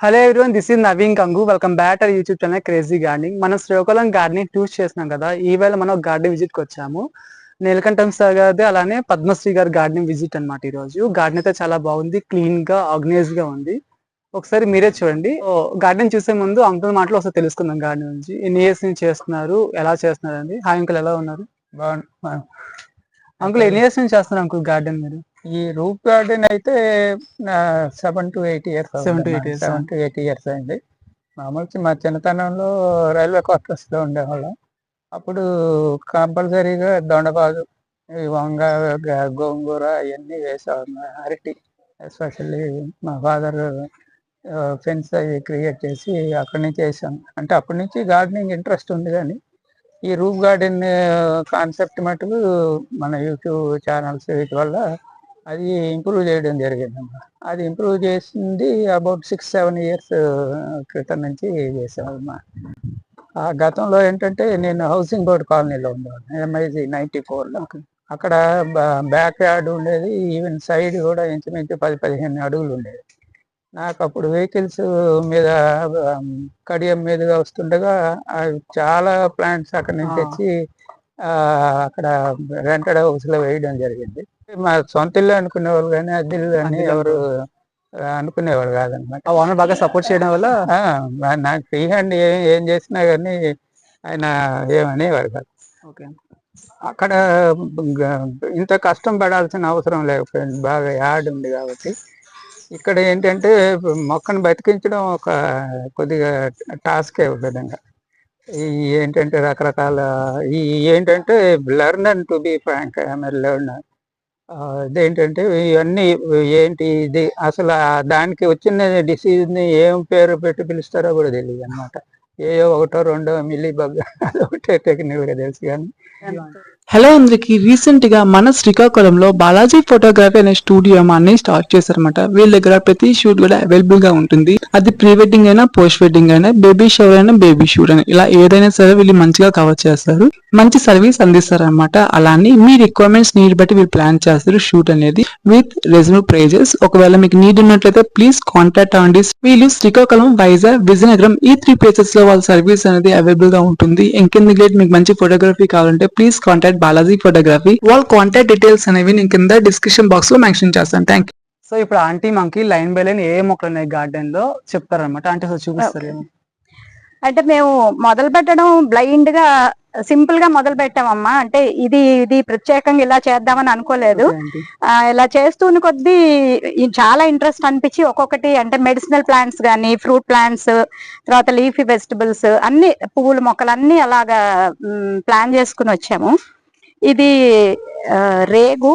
Hello everyone this is Naveen Kangu welcome back to YouTube channel crazy gardening మనం Srikakulam gardening tours చేస్తున్నాం కదా ఈవేళ మనం గార్డెన్ విజిట్కి వచ్చాము. నీలకంఠం సార్ గారిది అలానే పద్మశ్రీ గారి గార్డెనింగ్ విజిట్ అన్నమాట ఈ రోజు. గార్డెన్ అయితే చాలా బాగుంది క్లీన్గా ఆర్గనైజ్గా ఉంది. ఒకసారి మీరే చూడండి. గార్డెన్ చూసే ముందు అంకుల్ మాటలు ఒకసారి తెలుసుకుందాం గార్డెన్ నుంచి ఎన్ని ఇయర్స్ నుంచి చేస్తున్నారు ఎలా చేస్తున్నారు అండి హాయ్ అంకుల్ ఎలా ఉన్నారు? అంకుల్ ఎన్ని ఇయర్స్ నుంచి చేస్తున్నారు అంకుల్ గార్డెన్ మీరు? ఈ రూప్ గార్డెన్ అయితే seven to eight years to eight years, seven to eight years అయింది. మామూలు మా చిన్నతనంలో రైల్వే క్వార్టర్స్లో ఉండేవాళ్ళం. అప్పుడు కంపల్సరీగా దొండపాదు ఈ వంగ గోంగూర ఇవన్నీ వేసేవాళ్ళం అరటి ఎస్పెషల్లీ మా ఫాదర్ ఫెన్స్ అవి క్రియేట్ చేసి అక్కడి నుంచి వేసాం అంటే అప్పటి నుంచి గార్డెనింగ్ ఇంట్రెస్ట్ ఉంది కానీ ఈ రూప్ గార్డెన్ కాన్సెప్ట్ మటుకు మన యూట్యూబ్ ఛానల్స్ వీటి వల్ల అది ఇంప్రూవ్ చేయడం జరిగింది అది ఇంప్రూవ్ చేసింది అబౌట్ సిక్స్ సెవెన్ ఇయర్స్ క్రితం నుంచి చేసామమ్మా ఆ గతంలో ఏంటంటే నేను హౌసింగ్ బోర్డ్ కాలనీలో ఉండేవాడిని. ఎంఐజీ నైన్టీ ఫోర్లో అక్కడ బ్యాక్ యార్డ్ ఉండేది ఈవెన్ సైడ్ కూడా ఇంచుమించు పది పదిహేను అడుగులు ఉండేది. నాకు అప్పుడు వెహికల్స్ మీద కడియం మీదుగా వస్తుండగా చాలా ప్లాంట్స్ అక్కడ నుంచి. తెచ్చి అక్కడ రెంటెడ్ హౌస్లో వేయడం జరిగింది. మా సొంత ఇల్లు అనుకునేవాళ్ళు కానీ అద్దెల్లు అని అద్దెలు ఎవరు ఆ, అనుకునేవారు కాదనమాట. ఓనర్ బాగా సపోర్ట్ చేయడం వల్ల? నాకు ఫ్రీ హ్యాండ్ ఏం ఏం చేసినా కానీ ఆయన ఏమనేవారు కాదు. ఓకే. అక్కడ ఇంత కష్టం పడాల్సిన అవసరం లేకపోయింది బాగా యార్డ్ ఉంది కాబట్టి. ఇక్కడ ఏంటంటే మొక్కను బతికించడం ఒక కొద్దిగా టాస్కే విధంగా. ఏంటంటే రకరకాల ఈ ఏంటంటే learner to be frank I'm learner ఇదేంటంటే ఇవన్నీ ఏంటి ఇది అసలు దానికి వచ్చిన డిసీజ్ని ఏం పేరు పెట్టి పిలుస్తారో కూడా తెలియదు అనమాట ఏ ఒకటో రెండో మిల్లీ బగ్ అదొకటే టెక్నికల్గా తెలుసు కానీ. హలో అందరికి రీసెంట్గా మన శ్రీకాకుళంలో బాలాజీ ఫోటోగ్రఫీ అనే స్టూడియో అన్ని స్టార్ట్ చేశారన్నమాట. వీళ్ళ దగ్గర ప్రతి షూట్ కూడా అవైలబుల్గా ఉంటుంది. అది ప్రీ వెడ్డింగ్ అయినా పోస్ట్ వెడ్డింగ్ అయినా బేబీ షవర్ అయినా బేబీ షూట్ అయినా ఇలా ఏదైనా సరే వీళ్ళు మంచిగా కవర్ చేస్తారు. మంచి సర్వీస్ అందిస్తారనమాట అలానే మీ రిక్వైర్మెంట్స్ నీడ్ బట్టి వీళ్ళు ప్లాన్ చేస్తారు షూట్ అనేది. విత్ రెజ్యూమ్ ప్రైజెస్ ఒకవేళ మీకు నీడ్ ఉన్నట్లయితే ప్లీజ్ కాంటాక్ట్ అవ్వండి. వీళ్ళు శ్రీకాకుళం వైజాగ్ విజయనగరం ఈ త్రీ ప్లేసెస్లో వాళ్ళ సర్వీస్ అనేది అవైలబుల్గా ఉంటుంది. ఇంకెందుకు మీకు మంచి ఫోటోగ్రఫీ కావాలంటే ప్లీజ్ కాంటాక్ట్ బాలాజీ ఫోటోగ్రఫీ వాళ్ళ కాంటాక్ట్ డీటెయిల్స్ అనేవి నేను కింద డిస్క్రిప్షన్ బాక్స్లో మెన్షన్ చేస్తాను. థ్యాంక్ సో ఇప్పుడు ఆంటీ మనకి లైన్ బై లైన్ ఏ ఏ మొక్కలు ఉన్నాయి గార్డెన్లో చెప్తారనమాట అంటే అసలు చూపిస్తారు. అంటే మేము మొదలు పెట్టడం బ్లైండ్గా సింపుల్గా మొదలు పెట్టామమ్మా. అంటే ఇది ఇది ప్రత్యేకంగా ఇలా చేద్దామని అనుకోలేదు. ఆంటీ. ఇలా చేస్తూనే కొద్దీ చాలా ఇంట్రెస్ట్ అనిపించి ఒక్కొక్కటి అంటే మెడిసినల్ ప్లాంట్స్ కానీ ఫ్రూట్ ప్లాంట్స్ తర్వాత లీఫీ వెజిటబుల్స్ అన్ని పువ్వుల మొక్కలు అన్ని అలాగా ప్లాన్ చేసుకుని వచ్చాము. ఇది రేగు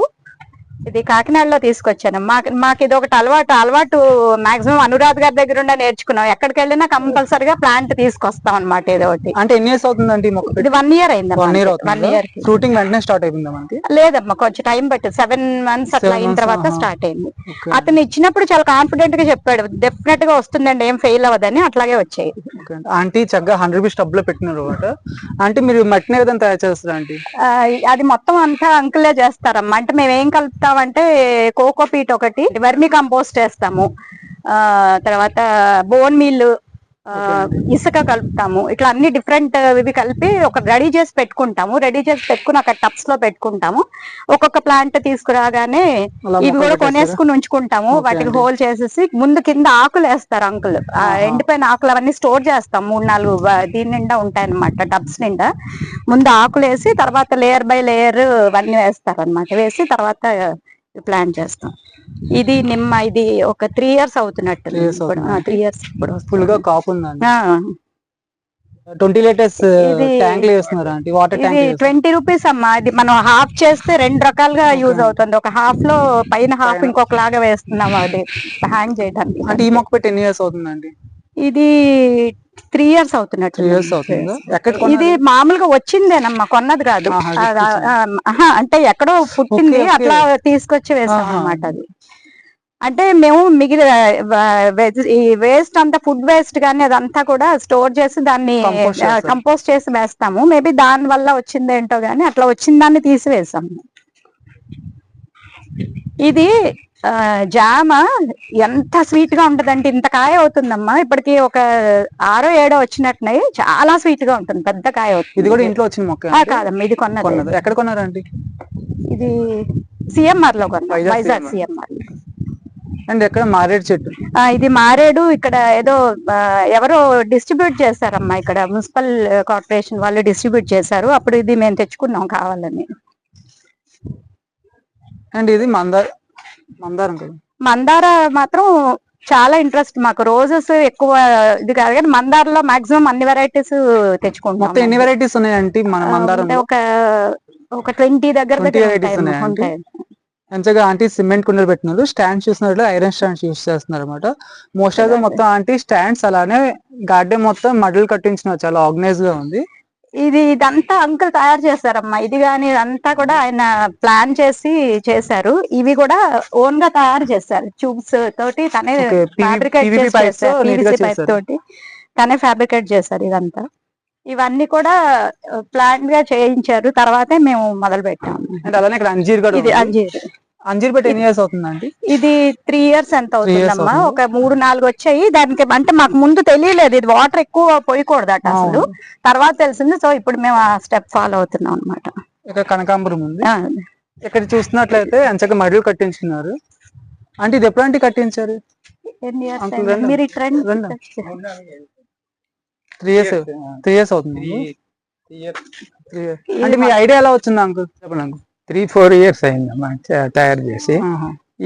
ఇది కాకినాడలో తీసుకొచ్చాను. మాకు మాకు ఇది ఒకటి అలవాటు అలవాటు మాక్సిమం అనురాధ్ గారి దగ్గర ఉండే నేర్చుకున్నాం. ఎక్కడికి వెళ్ళినా కంపల్సరిగా ప్లాంట్ తీసుకొస్తాం అనమాట ఏదో ఒకటి. అంటే ఎన్ని ఇయర్స్ అవుతుంది అంటే ఈ మొక్క ఇది వన్ ఇయర్ అయింది one year one year fruiting వెంటనే స్టార్ట్ అయిపోయిందా మనకి? లేదమ్మా కొంచెం టైం పట్టింది. సెవెన్ మంత్స్ అట్లా అయిన తర్వాత. స్టార్ట్ అయింది. అతను ఇచ్చినప్పుడు చాలా కాన్ఫిడెంట్గా చెప్పాడు. డెఫినెట్గా వస్తుందండి ఏం ఫెయిల్ అవ్వదని అట్లాగే వచ్చాయి. ఆంటీ. చక్కగా హండ్రెడ్ రూపీస్ టబ్లో పెట్టినారు అంటే మీరు మట్టిని విధంగా తయారు చేస్తారు ఆంటీ అది మొత్తం అంతా అంకులే చేస్తారమ్మా. అంటే మేము ఏం కలుపుతామంటే కోకో పీట్ ఒకటి వర్మి కంపోస్ట్ వేస్తాము ఆ తర్వాత బోన్ మీల్ ఇసుక కలుపుతాము. ఇట్లా అన్ని డిఫరెంట్ ఇవి కలిపి ఒక రెడీ చేసి పెట్టుకుంటాము. రెడీ చేసి పెట్టుకుని అక్కడ టబ్స్లో పెట్టుకుంటాము. ఒక్కొక్క ప్లాంట్ తీసుకురాగానే ఇవి కూడా? కొనేసుకుని ఉంచుకుంటాము. వాటికి. హోల్ చేసేసి ముందు కింద ఆకులు వేస్తారు అంకుల్. ఎండిపోయిన ఆకులు అవన్నీ స్టోర్ చేస్తాం. మూడు నాలుగు దీని నిండా ఉంటాయి అనమాట టబ్స్ నిండా. ముందు ఆకులు వేసి తర్వాత లేయర్ బై లేయర్ అవన్నీ వేస్తారు అనమాట వేసి తర్వాత ప్లాన్ చేస్తాం. ఇది నిమ్మ ఇది ఒక త్రీ ఇయర్స్ అవుతున్నట్టు? త్రీ ఇయర్స్ ఇప్పుడు ఫుల్గా కాపు ట్వంటీ లీటర్స్ ఇది- ట్యాంక్ ట్వంటీ రూపీస్ అమ్మా. ఇది మనం హాఫ్ చేస్తే రెండు రకాలుగా యూజ్. అవుతుంది. ఒక హాఫ్లో పైన హాఫ్. ఇంకొక లాగా వేస్తున్నాం అది. హ్యాంగ్ చేయడానికి. అంటే ఈ మొక్క పెట్టి ఎన్ని ఇయర్స్ అవుతుందండి? ఇది త్రీ ఇయర్స్ అవుతున్నట్టు ఇయర్స్ అవుతుందా ఇది? మామూలుగా వచ్చిందేనమ్మా కొన్నది కాదు అంటే ఎక్కడో పుట్టింది. అట్లా తీసుకొచ్చి వేసాం ఆహా. అన్నమాట అది అంటే మేము మిగిలిన ఈ వేస్ట్ అంతా ఫుడ్ వేస్ట్ గానీ అదంతా కూడా స్టోర్ చేసి దాన్ని. కంపోస్ట్ చేసి వేస్తాము మేబీ దాని వల్ల వచ్చింది ఏంటో గానీ అట్లా వచ్చిన దాన్ని తీసివేసాము ఇది జామ ఎంత స్వీట్గా ఉంటదంటే ఇంత కాయ అవుతుందమ్మా. ఇప్పటికి ఒక ఆరో ఏడో వచ్చినట్టున్నాయి. చాలా స్వీట్గా ఉంటుంది. పెద్ద కాయ అవుతుంది. ఇది కూడా ఇంట్లో వచ్చిన మొక్క కాదమ్మా ఇది కొన్నది. ఎక్కడ కొన్నారండి? ఇది సిఎంఆర్లో కొన్నా. వైజాగ్. సిఎంఆర్. అండ్ ఎక్కడ? మారేడు చెట్టు. ఇది మారేడు. ఇక్కడ ఏదో ఎవరో డిస్ట్రిబ్యూట్ చేశారమ్మా. ఇక్కడ మున్సిపల్ కార్పొరేషన్ వాళ్ళు డిస్ట్రిబ్యూట్ చేశారు. అప్పుడు ఇది మేము తెచ్చుకున్నాం కావాలని. అండ్ ఇది మందార మందారం కదా. మందార మాత్రం చాలా ఇంట్రెస్ట్ మాకు. రోజెస్ ఎక్కువ ఇది కాదు కానీ మందారలో మాక్సిమం అన్ని వెరైటీస్ తెచ్చుకుంటాం మొత్తం ఎన్ని వెరైటీస్ ఉన్నాయంటే మన మందారం ఒక ఒక ట్వంటీ దగ్గర 20 దగ్గర varieties ఉంటాయి, ఉన్నాయా ఉంటాయి. మంచిగా ఆంటీ సిమెంట్ కుండలు పెట్టినారు స్టాండ్స్ చూసినట్లు ఐరన్ స్టాండ్స్ యూస్ చేస్తున్నారు అనమాట మోస్ట్ ఆఫ్ ద మొత్తం ఆంటీ స్టాండ్స్ అలానే గార్డెన్ మొత్తం మడులు కట్టించిన చాలా ఆర్గనైజ్గా ఉంది. ఇది ఇదంతా అంకుల్ తయారు చేశారమ్మా. ఇది కానీ ఇదంతా కూడా ఆయన ప్లాన్ చేసి చేశారు. ఇవి కూడా ఓన్గా తయారు చేశారు. ట్యూబ్స్ తోటి తనే ఫ్యాబ్రికేట్ చేసి. తోటి తనే ఫ్యాబ్రికేట్ చేశారు ఇదంతా. ఇవన్నీ కూడా ప్లాన్గా చేయించారు. తర్వాతే మేము మొదలు పెట్టాము అండ్ అలానే ఇక్కడ అంజీర్ ఇది. అంజీర్. అంజీర్ పెట్టి ఎన్ని ఇయర్స్ అవుతుంది ఆంటీ ఇది త్రీ ఇయర్స్ ఎంత అవుతుందమ్మా? అవుతుందా? ఒక మూడు నాలుగు వచ్చాయి. దానికి అంటే మాకు ముందు తెలియలేదు. ఇది వాటర్ ఎక్కువ పోయకూడదట అసలు. తర్వాత తెలిసింది సో ఇప్పుడు మేము ఆ స్టెప్ ఫాలో అవుతున్నాం అనమాట ఇక్కడ కనకాంబరం ఉంది. ఇక్కడ చూస్తున్నట్లయితే అంచక మడులు కట్టించుకున్నారు. అంటే ఇది ఎప్పుడంటే కట్టించారు. త్రీ ఇయర్స్ త్రీ ఇయర్స్ అవుతుంది. అంటే మీ ఐడియా ఎలా వచ్చింది అంకుల్? చెప్పండి అంకుల్. త్రీ ఫోర్ ఇయర్స్ అయిందమ్మా తయారు చేసి.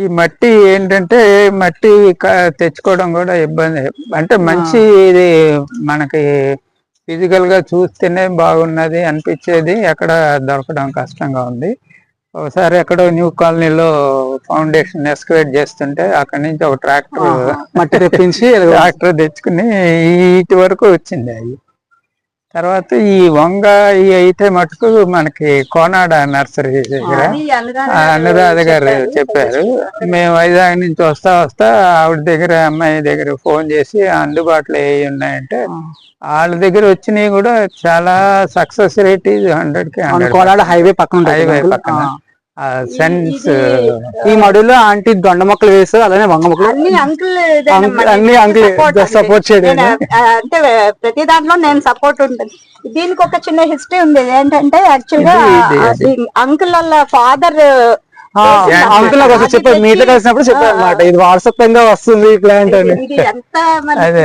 ఈ మట్టి ఏంటంటే మట్టి తెచ్చుకోవడం కూడా ఇబ్బంది. అంటే మంచి ఇది మనకి ఫిజికల్గా చూస్తేనే బాగున్నది అనిపించేది. ఎక్కడ దొరకడం కష్టంగా ఉంది. ఒకసారి ఎక్కడో న్యూ కాలనీలో ఫౌండేషన్ ఎస్కవేట్ చేస్తుంటే అక్కడి నుంచి ఒక ట్రాక్టర్ మట్టి తెప్పించి ట్రాక్టర్ తెచ్చుకుని ఇటు వరకు వచ్చింది అవి తర్వాత ఈ వంగ ఈ అయితే మటుకు మనకి కోనాడ నర్సరీ దగ్గర. అనురాధ గారు చెప్పారు. మేము వైజాగ్ నుంచి వస్తా వస్తా ఆవిడ దగ్గర అమ్మాయి దగ్గర ఫోన్ చేసి అందుబాటులో ఏ ఉన్నాయంటే వాళ్ళ దగ్గర వచ్చినవి కూడా చాలా సక్సెస్ రేట్ హండ్రెడ్కి హండ్రెడ్ హైవే పక్కన హైవే. పక్కన. సెన్స్ ఈ మడులో ఆంటీ దొండ మొక్కలు వేస్తారు అలానే వంగ మొక్కలు. అన్ని అంకుల్ support చేయడం. అంటే ప్రతి దాంట్లో నేను సపోర్ట్ ఉంటుంది. దీనికి ఒక చిన్న హిస్టరీ ఉంది. ఏంటంటే యాక్చువల్గా అంకుల్ వాళ్ళ ఫాదర్ ఒకసారి చెప్పారు మీతో కలిసినప్పుడు చెప్పారు అనమాట ఇది వారసత్వంగా వస్తుంది ఈ ప్లాంట్ అని. అదే.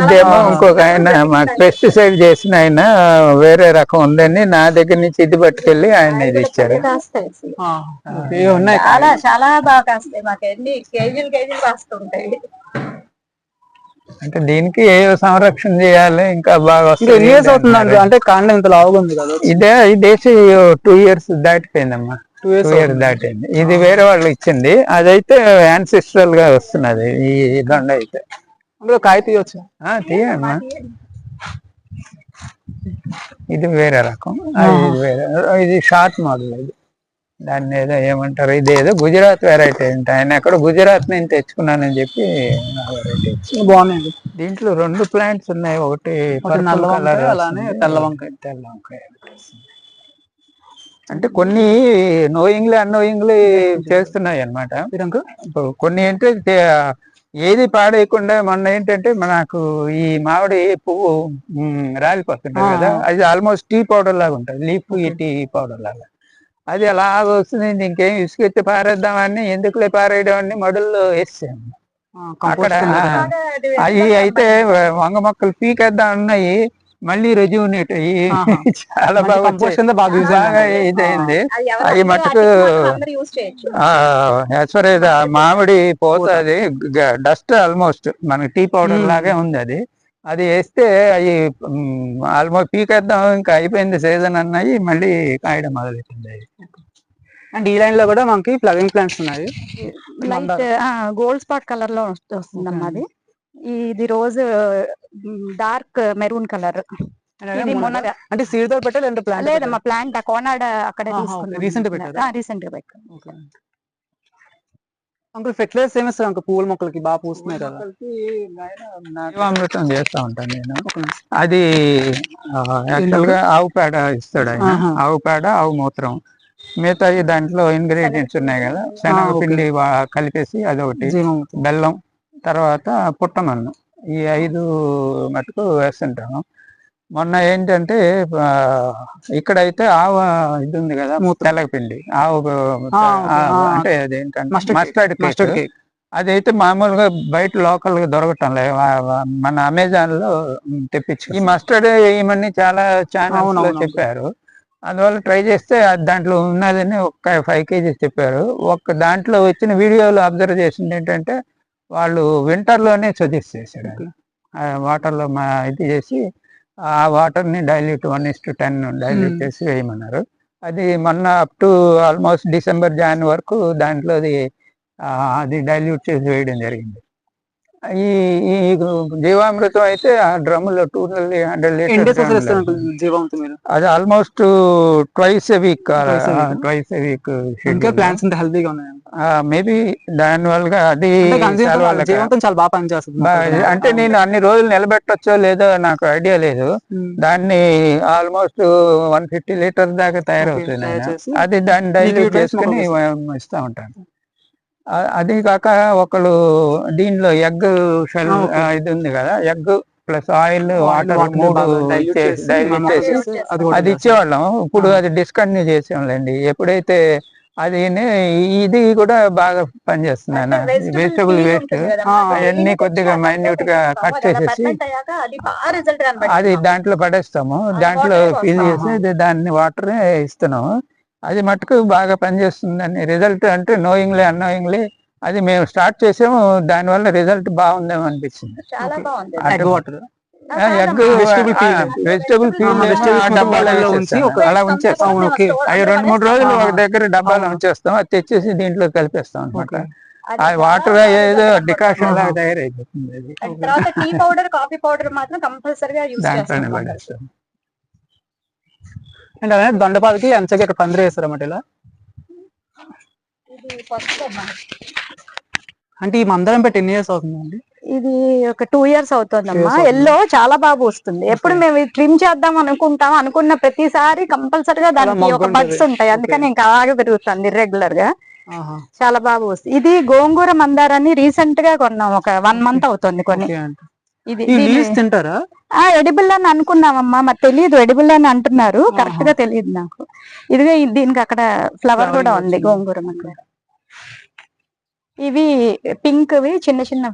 ఇదేమో ఇంకొక ఆయన మాకు పెస్టిసైడ్ చేసిన ఆయన వేరే రకం ఉందని నా దగ్గర నుంచి ఇది పట్టుకెళ్ళి ఆయన ఇది ఇచ్చారు. చాలా చాలా బాగా కాస్తాయి. కేజీలు కేజీలు కాస్తుంటాయి. అంటే దీనికి ఏ సంరక్షణ చేయాలి? ఇంకా బాగా వస్తుంది? అంటే కాండం ఇంత లావుగా ఉంది కదా. ఇదే ఇదేసి టూ ఇయర్స్ దాటిపోయిందమ్మా. టూ దాటింది ఇది వేరే వాళ్ళు ఇచ్చింది. అదైతే యాన్సిస్ట్రల్గా వస్తున్నది. ఈ దొండ అయితే. అందులో కాయ తీయొచ్చు. తీయమ్మా ఇది వేరే రకం. ఇది వేరే. ఇది షార్ట్ మోడల్ ఇది. దాన్ని ఏదో ఏమంటారు? ఇది ఏదో గుజరాత్ వెరైటీ అంటే. ఆయన ఎక్కడ గుజరాత్ నుంచి తెచ్చుకున్నానని చెప్పి వెరైటీ బాగున్నాయండి దీంట్లో రెండు ప్లాంట్స్ ఉన్నాయి. ఒకటి colour అలానే తెల్ల వంకాయ. తెల్ల వంకాయ. అంటే కొన్ని నోయింగ్లీ అన్నోయింగ్లీ చేస్తున్నాయి ఇప్పుడు కొన్ని ఏంటంటే ఏది పాడేయకుండా మొన్న ఏంటంటే మనకు ఈ మామిడి పువ్వు రాలిపోతుంటది కదా. అది ఆల్మోస్ట్ టీ పౌడర్ లాగా ఉంటుంది లీఫ్ ఈ టీ పౌడర్ లాగా. అది అలా వస్తుంది ఇంకేం ఇసుకెత్తి పారేద్దామని ఎందుకులే పారేయడం అని మడుల్లో వేసాము అక్కడ అవి అయితే వంగ మొక్కలు పీకేద్దాం ఉన్నాయి మళ్ళీ రెజ్యూనేట్ అయ్యి. చాలా బాగా బాగా ఇదైంది. అవి మటుకు యూస్ చేయొచ్చు. యాజ్ ఫర్ మామిడి పోత అది డస్ట్ ఆల్మోస్ట్ మనకి టీ పౌడర్. లాగే ఉంది అది. అది వేస్తే అవి ఆల్మోస్ట్ పీకేద్దాం ఇంకా అయిపోయింది సీజన్ అన్నాయి మళ్ళీ కాయడం మొదలెట్టింది అది. అండ్ ఈ లైన్లో కూడా మనకి ఫ్లవరింగ్ ప్లాంట్స్ ఉన్నాయి. లైట్ గోల్డ్ స్పాట్ కలర్లో వస్తు- వస్తుందమ్మా అది. ఇది రోజు డార్క్ మెరూన్ కలర్ అంటే సీడ్తో పెట్టాలి? అంటే ప్లాంట్ లేదమ్మా ప్లాంట్ కోనాడ అక్కడే గా పెట్టారా? రీసెంట్గా పెట్టాం. అంకుల్ ఫెర్టిలైజర్స్ ఏమి ఇస్తారు అంకుల్? పువ్వుల మొక్కలకి బాగా పూస్తున్నాయి కదా. జీవామృతం చేస్తా ఉంటాను నేను. అది యాక్చువల్గా ఆవు పేడ ఇస్తాడు ఆయన. ఆవు పేడ ఆవు మూత్రం. మిగతా దాంట్లో ఇంగ్రీడియంట్స్ ఉన్నాయి కదా. శనగపిండి కలిపేసి అదొకటి. బెల్లం తర్వాత పుట్టమన్ను ఈ ఐదు మటుకు వేస్తుంటాము మొన్న ఏంటంటే ఇక్కడైతే ఆవు ఇది ఉంది కదా మూత్రం. తెల్లగపిండి ఆవు. అంటే అదేంటంటే. మస్టర్డ్ మస్టర్డ్ కేక్ అదైతే మామూలుగా బయట లోకల్గా దొరకటం లేదు మన అమెజాన్లో తెప్పించు ఈ మస్టర్డ్ వేయమని చాలా ఛానల్స్లో. చెప్పారు అందువల్ల ట్రై చేస్తే దాంట్లో ఉన్నదని ఒక ఫైవ్ కేజీస్ చెప్పారు ఒక దాంట్లో వచ్చిన వీడియోలో అబ్జర్వ్ చేసింది ఏంటంటే వాళ్ళు వింటర్లోనే సజెస్ట్ చేశారు అది. ఆ వాటర్లో మా ఇది చేసి ఆ వాటర్ని dilute one is to ten dilute. చేసి వేయమన్నారు అది మొన్న up to almost December Jan వరకు దాంట్లో అది డైల్యూట్ చేసి వేయడం జరిగింది ఈ ఈ జీవామృతం అయితే ఆ డ్రమ్లో టూ హండ్రెడ్ లీటర్స్ జీవామృతం అది almost twice a week. Twice a week. ఇంకా ప్లాంట్స్ అంత హెల్తీగా ఉన్నాయి? మేబీ దాని వల్ల అది చాలా బాగా పనిచేస్తుంది. అంటే నేను అన్ని రోజులు నిలబెట్టొచ్చో లేదో నాకు ఐడియా లేదు. దాన్ని ఆల్మోస్ట్ వన్ ఫిఫ్టీ లీటర్స్ దాకా తయారవుతుంది అది దాన్ని డైల్యూట్ చేసుకుని ఇస్తా ఉంటాను. అది కాక ఒకళ్ళు దీనిలో ఎగ్ షెల్. ఇది ఉంది కదా ఎగ్ ప్లస్ ఆయిల్ వాటర్ మూడు అది కూడా అది చేస్తాం. ఇచ్చేవాళ్ళం ఇప్పుడు. అది డిస్కంటిన్యూ చేసాంలేండి ఎప్పుడైతే అది ఇది కూడా బాగా పనిచేస్తుంది వెజిటబుల్ వేస్ట్ అవన్నీ కొద్దిగా మైన్యూట్గా కట్ చేసేసి అది దాంట్లో పడేస్తాము దాంట్లో ఫిల్. చేసి దాన్ని వాటర్ ఇస్తున్నాము అది మటుకు బాగా పనిచేస్తుందని రిజల్ట్ అంటే నోయింగ్లీ అన్నోయింగ్లీ అది మేము స్టార్ట్ చేసాము. దానివల్ల రిజల్ట్ బాగుందేమో అనిపించింది చాలా బాగుంది. ఎగ్. వెజిటబుల్ ఒక- అలా ఉంచేస్తాం. అవి రెండు మూడు రోజులు ఒక దగ్గర డబ్బాలో. ఉంచేస్తాం. అది తెచ్చేసి దీంట్లో కలిపేస్తాం అనమాట. ఆ వాటర్ ఏదో డికాషన్ లాగా. తయారైపోతుంది అది. తర్వాత టీ పౌడర్ కాఫీ పౌడర్ మాత్రం కంపల్సరిగా యూస్ దాంట్లోనే చేస్తాం పడేస్తాం అండ్ అలానే దొండపాలకి ఎంచగా ఇక్కడ పందిరి వేస్తారన్నమాట ఇలా. ఇది ఫస్ట్ అమ్మా. అంటే ఈ మందరం పెట్టి ఎన్ని ఇయర్స్ అవుతుందండి? ఇది ఒక టూ ఇయర్స్ అవుతుందమ్మా. ఎల్లో చాలా బాగా వస్తుంది ఎప్పుడు మేము ట్రిమ్ చేద్దాం అనుకుంటాం అనుకున్న ప్రతిసారి కంపల్సరిగా దానికి ఒక. బడ్స్ ఉంటాయి. అందుకని ఇంకా అలాగే పెరుగుతుంది ఇర్రెగ్యులర్గా. చాలా బాగా వస్తుంది ఇది గోంగూర మందారాన్ని రీసెంట్గా కొన్నాం. ఒక వన్ మంత్ అవుతుంది కొన్ని ఇది తింటారా? ఆ ఎడిబుల్ అని అనుకున్నామమ్మా మరి తెలియదు ఎడిబుల్ అని అంటున్నారు. కరెక్ట్గా తెలియదు నాకు. ఇదిగా ఇది- దీనికి అక్కడ ఫ్లవర్ కూడా ఉంది. గోంగూర ఇవి పింక్ వి చిన్న చిన్న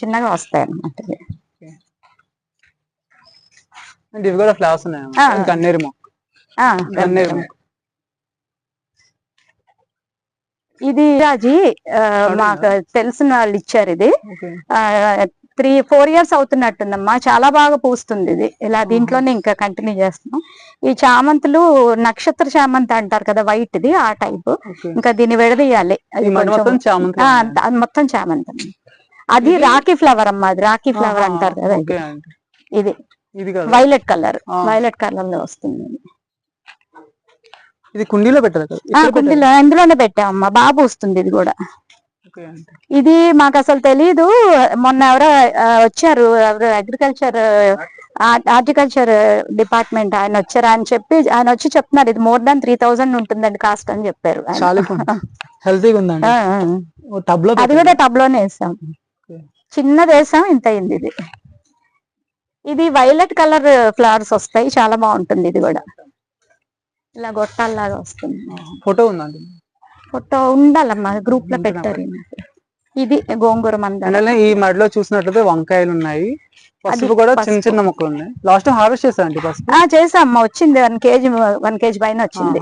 చిన్నగా వస్తాయి అన్నమాట ఇవి. కూడా ఫ్లవర్స్. ఉన్నాయి మొక్క. మొక్క. ఇది రాజీ మాకు తెలిసిన వాళ్ళు ఇచ్చారు ఇది. త్రీ ఫోర్ ఇయర్స్ అవుతున్నట్టుందమ్మా. చాలా బాగా పూస్తుంది ఇది. ఇలా దీంట్లోనే ఇంకా కంటిన్యూ చేస్తున్నాం. ఈ చామంతులు నక్షత్ర చామంతి అంటారు కదా వైట్ ఇది ఆ టైప్. ఇంకా దీన్ని విడదీయాలి. మొత్తం చామంతి అది మొత్తం చామంతి. అమ్మ. అది రాఖీ ఫ్లవర్ అమ్మా అది రాఖీ ఫ్లవర్ అంటారు కదా ఇది. Violet colour. వైలెట్ కలర్లో వస్తుంది. ఇది. కుండీలో పెట్టారు. కుండీలో ఇందులోనే పెట్టామమ్మా. బాగా వస్తుంది ఇది కూడా. ఇది మాకు అసలు తెలీదు. మొన్న ఎవరో వచ్చారు. ఎవరు అగ్రికల్చర్ హార్టికల్చర్ డిపార్ట్మెంట్ ఆయన వచ్చారు. అని చెప్పి ఆయన వచ్చి చెప్తున్నారు. ఇది మోర్ దాన్ త్రీ థౌసండ్ ఉంటుందండి కాస్ట్ అని చెప్పారు. ఆయన. హెల్తీగా ఉందండి. అది కూడా టబ్లోనే వేసాం. చిన్నది వేసాం ఇంత అయింది ఇది. ఇది వైలెట్ కలర్ ఫ్లవర్స్ వస్తాయి. చాలా బాగుంటుంది ఇది కూడా. ఇలా గొట్టాల్లాగా వస్తుంది. ఫోటో ఉందండి. ఫోటో ఉండాలమ్మా గ్రూప్లో? పెట్టారు. ఇది గోంగూర మందార ఈ మడిలో చూసినట్లయితే వంకాయలు ఉన్నాయి. పసుపు కూడా చిన్న పసుపు. చిన్న మొక్కలు ఉన్నాయి. లాస్ట్ టైం హార్వెస్ట్ చేశారండి పసుపు? ఆ చేసామ్మా వచ్చింది వన్ కేజీ వన్ కేజీ పైన వచ్చింది.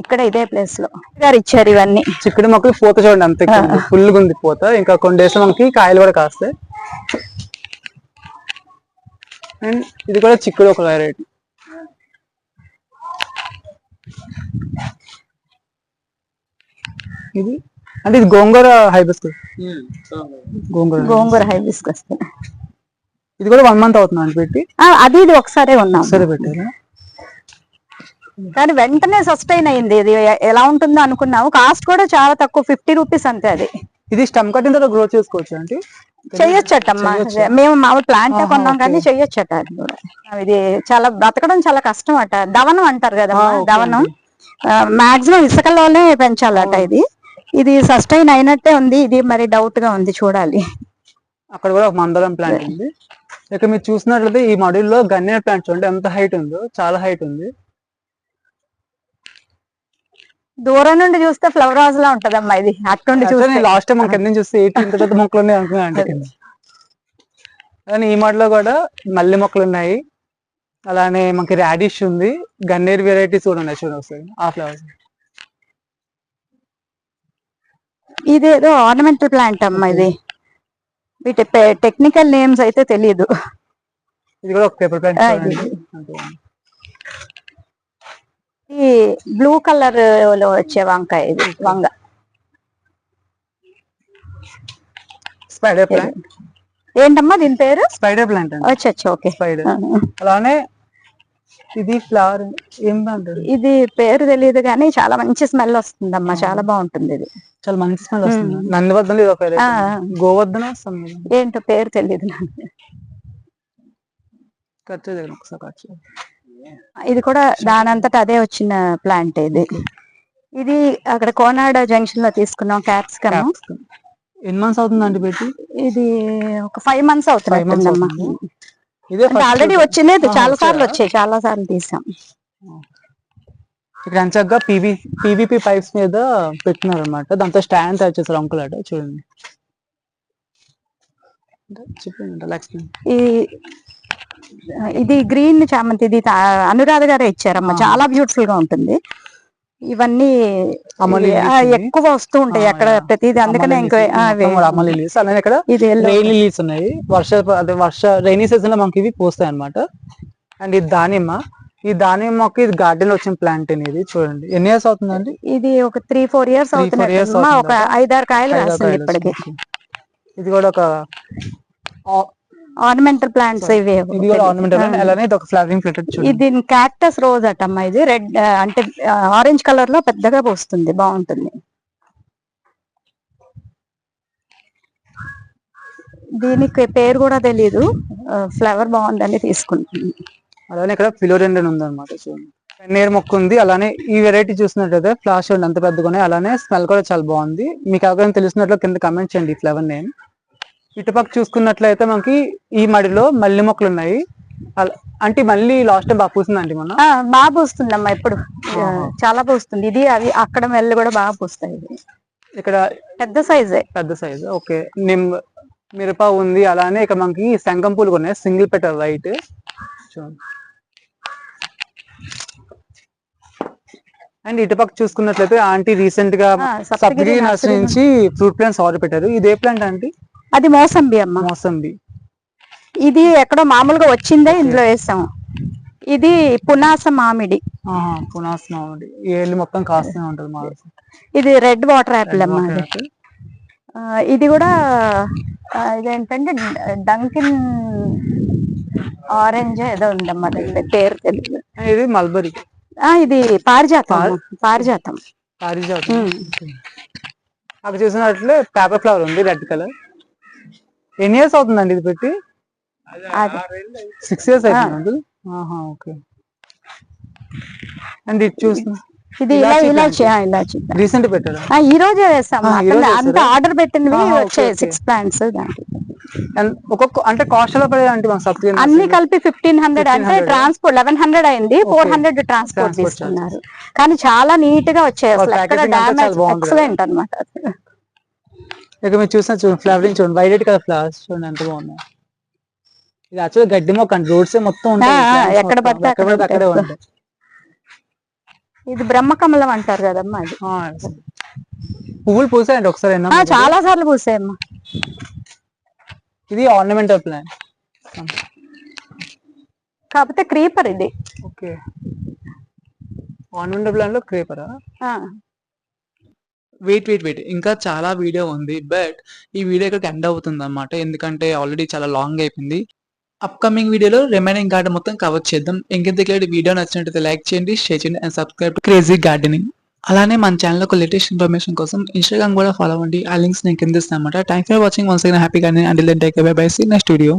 ఇక్కడ ఇదే ప్లేస్లో. గారు ఇచ్చారు ఇవన్నీ. చిక్కుడు మొక్కలు పూత చూడండి అంతే ఫుల్ ఉంది. పూత. ఇంకా కొన్ని డేస్ మనకి కాయలు కూడా కాస్తాయి. అండ్ ఇది కూడా చిక్కుడు ఒక వెరైటీ ఇది? అంటే ఇది గోంగూర హైబిస్క్ గోంగూర గోంగూర హైబిస్కస్ ఇది కూడా వన్ మంత్ అవుతుంది అండి పెట్టి? అది ఇది ఒకసారే ఉన్నాం. సరే పెట్టారు? కానీ వెంటనే సస్టైన్ అయింది. ఇది ఎలా ఉంటుందో అనుకున్నాము. కాస్ట్ కూడా చాలా తక్కువ. ఫిఫ్టీ రూపీస్ అంతే అది. ఇది స్టమ్ కట్టిన తర్వాత గ్రో చేసుకోవచ్చు అంటే చెయ్యొచ్చటమ్మా. చెయ్యొచ్చా? మేము మామూలు ప్లాంట్ కొన్నాం కానీ. చెయ్యొచ్చట అది కూడా. ఇది చాలా బ్రతకడం చాలా కష్టం అట. దవనం అంటారు కదా దవనం. మాక్సిమం ఇసుకలోనే పెంచాలట ఇది. ఇది సస్టైన్ అయినట్టే ఉంది. ఇది మరి డౌట్గా ఉంది చూడాలి. అక్కడ కూడా ఒక మందరం ప్లాంట్ ఉంది. ఇక మీరు చూసినట్లయితే ఈ మోడల్లో గన్నేరు ప్లాంట్ చూడండి. ఎంత హైట్ ఉందో చాలా హైట్ ఉంది. దూరం నుండి చూస్తే ఫ్లవర్ హౌస్ లా ఉంటదమ్మా ఇది. అట్టుండి చూస్తే. లాస్ట్ టైం నుంచి చూస్తే ఎయిట్ ఇంత పెద్ద మొక్కలు ఉన్నాయి అనుకున్నాను కింద. కానీ ఈ మోడల్లో కూడా మల్లె మొక్కలు ఉన్నాయి. అలానే మనకి రాడిష్ ఉంది. గన్నేరు వెరైటీస్ కూడా ఉన్నాయి చూడండి ఒకసారి. ఆ ఫ్లవర్స్ ఇదేదో ఆర్నమెంటల్ ప్లాంట్ అమ్మా ఇది. వీటి టెక్నికల్ నేమ్స్ అయితే తెలియదు ఇది కూడా ఒక పేపర్ ప్లాంట్ ఆ, చూడండి ఇది. అంతే. ఈ బ్లూ కలర్లో వచ్చే వంకాయ ఇది వంగ. స్పైడర్ ప్లాంట్ ఏంటమ్మా దీని పేరు? స్పైడర్ ప్లాంట్ వచ్చచ్చు ఓకే. స్పైడర్ అలానే ఇది ఫ్లవర్ ఏం ప్లాంట్ ఇది పేరు తెలియదు కానీ చాలా మంచి స్మెల్ వస్తుందమ్మా చాలా బాగుంటుంది ఇది. చాలా మంచి స్మెల్ వస్తుంది. నందివర్ధన్ ఇది ఒక. గోవర్ధన something. ఏంటో పేరు తెలియదు నాకు. ఒకసారి. ఇది కూడా దానంతట అదే వచ్చిన ప్లాంట్ ఇది. ఇది అక్కడ కోనాడ జంక్షన్లో తీసుకున్నాం క్యాప్సికమ్. ఎన్ని మంత్స్ అవుతుందండి పెట్టి? ఇది ఒక ఫైవ్ మంత్స్ అవుతుంది. ఇదే ఆల్రెడీ. వచ్చినది చాలా సార్లు వచ్చాయా? చాలా సార్లు తీసాం. ఇక్కడ అంచగా పీవీ పీవీపీ పైప్స్ మీద పెట్టినారు అనమాట దాంతో స్టాండ్ తయారు చేశారు అంకుల్ అట చూడండి. ఈ ఇది గ్రీన్ చామంతి. ఇది అనురాధ గారే ఇచ్చారమ్మా. చాలా బ్యూటిఫుల్గా ఉంటుంది. ఇవన్నీ. ఎక్కువ వస్తూ ఉంటాయి అక్కడ. ప్రతిదీ అందుకనే ఇంకో ఇక్కడ. రెయిన్ లీవ్స్ ఉన్నాయి వర్ష అదే వర్ష రైనీ సీజన్లో మనకి ఇవి పూస్తాయి అనమాట అండ్ ఇది దానిమ్మ ఈ దానిమ్మ మొక్క ఇది గార్డెన్ వచ్చిన ప్లాంట్ అనేది చూడండి ఎన్ని ఇయర్స్ అవుతుందండి ఇది ఒక త్రీ ఫోర్ ఇయర్స్ అవుతుంది ఒక? ఐదారు కాయలు ఇప్పటికి. ఇది కూడా ఒక ఆర్నమెంటల్ ప్లాంట్స్ ఇవి ఇది కూడా ఆర్నమెంటల్ అలానే ఇది ఒక ఫ్లవరింగ్ ప్లాంట్ చూడండి. ఇది క్యాక్టస్ రోజ్ అటమ్మా ఇది రెడ్ అంటే ఆరెంజ్ కలర్లో పెద్దగా పోస్తుంది బాగుంటుంది. దీనికి పేరు కూడా తెలియదు ఫ్లవర్ బాగుందని తీసుకుంటుంది అలానే ఇక్కడ ఫిలోరెండన్ ఉంది అనమాట చూడండి. నేర్ మొక్క ఉంది అలానే ఈ వెరైటీ చూసినట్లయితే ఫ్లాష్ చూడండి ఎంత పెద్దగా ఉన్నాయి అలానే స్మెల్ కూడా చాలా బాగుంది. మీకు ఎవరైనా తెలిసినట్లు కింద కమెంట్ చేయండి ఈ ఫ్లవర్ నేమ్ ఇటుపక్క చూసుకున్నట్లయితే మనకి ఈ మడిలో మల్లె మొక్కలు ఉన్నాయి. అంటే మళ్ళీ లాస్ట్ టైం బాగా పూసిందండి మొన్న? బాగా పూస్తుందమ్మా ఇప్పుడు ఆ, ఆహా. చాలా పూస్తుంది. ఇది అవి అక్కడ మెల్లి కూడా బాగా పూస్తాయి. ఇక్కడ పెద్ద సైజే. పెద్ద సైజ్. ఓకే. నిమ్ మిరప ఉంది అలానే ఇక్కడ మనకి శంఖం పూలు ఉన్నాయి. Single పెటర్ white. అండ్ ఇటుపక్క చూసుకున్నట్లయితే ఆంటీ రీసెంట్గా సప్తగిరి నర్సరీ నర్సరీ నుంచి ఫ్రూట్ ప్లాంట్స్ ఆర్డర్ పెట్టారు. ఇది ఏ ప్లాంట్ ఆంటీ? అది మోసంబి అమ్మ. మోసంబి. ఇది ఎక్కడో మామూలుగా వచ్చిందే ఇందులో వేసాము ఇది పునాస మామిడి. పునాస్ మామిడి. ఏళ్ళు మొత్తం కాస్తూనే ఉంటది ఇది రెడ్ వాటర్ యాపిల్ అమ్మ ఇది కూడా ఇదేంటంటే డంకిన్ ఆరెంజ్ ఏదో ఉందమ్మా పేరు తెలియదు. ఇది మల్బరీ. ఆ, ఇది పారిజాతం పారిజాతం. పారిజాతం. అక్కడ చూసినట్లే పేపర్ ఫ్లవర్ ఉంది రెడ్ కలర్. ఎన్ని ఇయర్స్ అవుతుందండి ఇది పెట్టి? సిక్స్ ఇయర్స్ ఆహా ఓకే. అండ్ ఇది చూసిన ఇది ఇలా ఇలాచీ ఇలాచి రీసెంట్ పెట్టారా? ఆ, ఈ రోజే రోజే అంత? ఆర్డర్ పెట్టినవి వచ్చాయి. సిక్స్ ప్లాంట్స్ అండ్ ఒక్కొక్క అంటే కాస్ట్లో పడే అంటే మన సబ్సిడీ అన్ని కలిపి ఫిఫ్టీన్ హండ్రెడ్ అంటే 1500 ట్రాన్స్పోర్ట్ లెవెన్ హండ్రెడ్ అయింది ఫోర్. హండ్రెడ్ ట్రాన్స్పోర్ట్ తీసుకున్నారు. కానీ చాలా నీట్గా వచ్చాయి అసలు. ఎక్కడ డామేజ్. ఎక్సలెంట్ అనమాట ఇక మీరు చూసిన చూడండి ఫ్లవరింగ్ చూడండి. వైలెట్ కలర్ ఫ్లవర్స్ చూడండి ఎంత బాగున్నాయి. ఇది యాక్చువల్ గడ్డి మొక్క అండి రోడ్స్ మొత్తం ఉంటాయి. ఎక్కడ. పడితే అక్కడ అక్కడే ఉంటాయి. ఇది బ్రహ్మకమలం అంటారు కదమ్మా అది. ఆ, పువ్వులు పూసాయండి ఒకసారి చాలా సార్లు పూసాయమ్మా. ఇది ఆర్నమెంటల్ ప్లాంట్ కాకపోతే క్రీపర్ ఇది. ఓకే. ఆర్నమెంటల్ ప్లాంట్లో క్రేపరా వెయిట్ వెయిట్ వెయిట్ ఇంకా చాలా వీడియో ఉంది బట్ ఈ వీడియో ఇక్కడికి ఎండ్ అవుతుంది అనమాట ఎందుకంటే ఆల్రెడీ చాలా లాంగ్ అయిపోయింది. అప్కమింగ్ వీడియోలో రిమైనింగ్ గార్డెన్ మొత్తం కవర్ చేద్దాం. ఇంకెందుకు వీడియో నచ్చినట్లయితే లైక్ చేయండి షేర్ చేయండి అండ్ సబ్స్క్రైబ్ క్రేజీ గార్డెనింగ్ అలానే మన ఛానల్ ఒక లేటెస్ట్ ఇన్ఫర్మేషన్ కోసం ఇన్స్టాగ్రామ్ కూడా ఫాలో అవ్వండి. ఆ లింక్స్ నేను కింద ఇస్తాను అనమాట thank for watching once again happy garden and take bye bye see next video